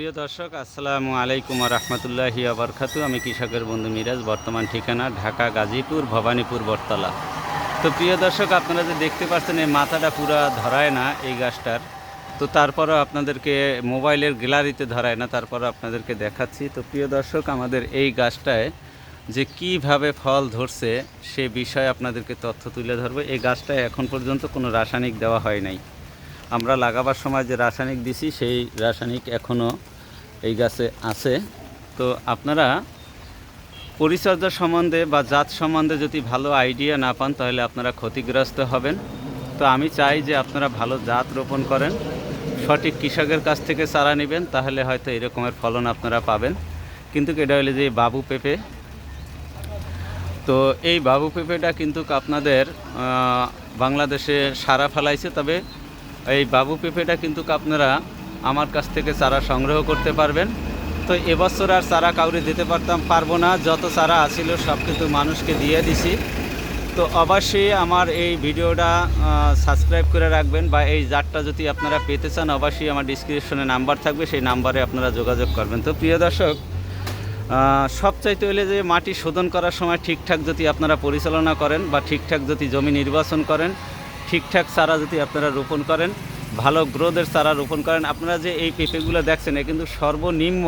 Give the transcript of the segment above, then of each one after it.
প্রিয় দর্শক, আসসালামু আলাইকুম রহমতুল্লাহি আবরখাতু আমি কৃষকের বন্ধু মিরাজ, বর্তমান ঠিকানা ঢাকা, গাজীপুর, ভবানীপুর, বটতলা। তো প্রিয় দর্শক, আপনারা যে দেখতে পাচ্ছেন, এই মাথাটা পুরা ধরায় না এই গাছটার। তো তারপরও আপনাদেরকে মোবাইলের গ্যালারিতে ধরায় না, তারপরও আপনাদেরকে দেখাচ্ছি। তো প্রিয় দর্শক, আমাদের এই গাছটায় যে কীভাবে ফল ধরছে, সে বিষয়ে আপনাদেরকে তথ্য তুলে ধরবো। এই গাছটায় এখন পর্যন্ত কোনো রাসায়নিক দেওয়া হয় নাই। আমরা লাগাবার সময় যে রাসায়নিক দিছি, সেই রাসায়নিক এখনও এই গাছে আছে। তো আপনারা পরিচর্যা সম্বন্ধে বা জাত সম্বন্ধে যদি ভালো আইডিয়া না পান, তাহলে আপনারা ক্ষতিগ্রস্ত হবেন। তো আমি চাই যে আপনারা ভালো জাত রোপণ করেন। সঠিক কৃষকের কাছ থেকে চারা নেবেন, তাহলে হয়তো এরকমের ফলন আপনারা পাবেন। কিন্তু এটা হলো যে বাবু পেঁপে। তো এই বাবু পেঁপেটা কিন্তু আপনাদের বাংলাদেশে সারা ফেলাইছে। তবে এই বাবু পেঁপেটা কিন্তু আপনারা আমার কাছ থেকে চারা সংগ্রহ করতে পারবেন। তো এবছর আর চারা কাউরে দিতে পারতাম, পারব না। যত চারা আছিল, সব কিন্তু মানুষকে দিয়ে দিছি। তো অবশ্যই আমার এই ভিডিওটা সাবস্ক্রাইব করে রাখবেন বা এই জারটা যদি আপনারা পেতে চান, অবশ্যই আমার ডিসক্রিপশনে নাম্বার থাকবে, সেই নাম্বারে আপনারা যোগাযোগ করবেন। তো প্রিয় দর্শক সবচাইতে হলে যে মাটি শোধন করার সময় ঠিকঠাক যদি আপনারা পরিচালনা করেন বা ঠিকঠাক যদি জমি নির্বাচন করেন, ঠিকঠাক চারা যদি আপনারা রোপণ করেন ভালো গ্রোথের চারা রোপণ করেন। আপনারা যে এই পেঁপেগুলো দেখছেন কিন্তু সর্বনিম্ন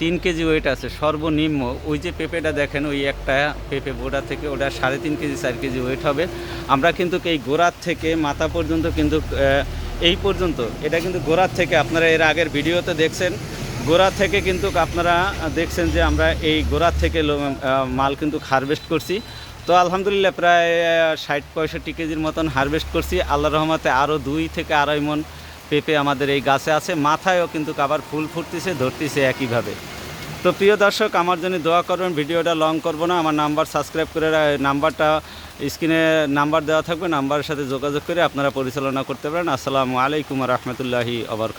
তিন কেজি ওয়েট আছে, সর্বনিম্ন। ওই যে পেঁপেটা দেখেন, ওই একটা পেঁপে গোড়া থেকে ওটা সাড়ে তিন কেজি, চার কেজি ওয়েট হবে। আমরা কিন্তু এই গোড়ার থেকে মাথা পর্যন্ত কিন্তু এই পর্যন্ত, এটা কিন্তু গোড়ার থেকে আপনারা এর আগের ভিডিওতে দেখছেন। গোড়া থেকে কিন্তু আপনারা দেখছেন যে আমরা এই গোড়ার থেকে মাল কিন্তু হারভেস্ট করছি। তো আলহামদুলিল্লাহ প্রায় ষাট পঁয়ষট্টি কেজির মতন হারভেস্ট করছি। আল্লাহ রহমতে আরও দুই থেকে আড়াই মন পেঁপে আমাদের এই গাছে আছে। মাথায়ও কিন্তু আবার ফুল ফুটতেছে, ধরতেছে একইভাবে। তো প্রিয় দর্শক, আমার জন্য দোয়া করবেন, ভিডিওটা লং করব না। আমার নাম্বার সাবস্ক্রাইব করে নাম্বারটা স্ক্রিনে নাম্বার দেওয়া থাকবে। নাম্বারের সাথে যোগাযোগ করে আপনারা পরিচালনা করতে পারেন। আসসালামু আলাইকুম রহমতুল্লাহি আবার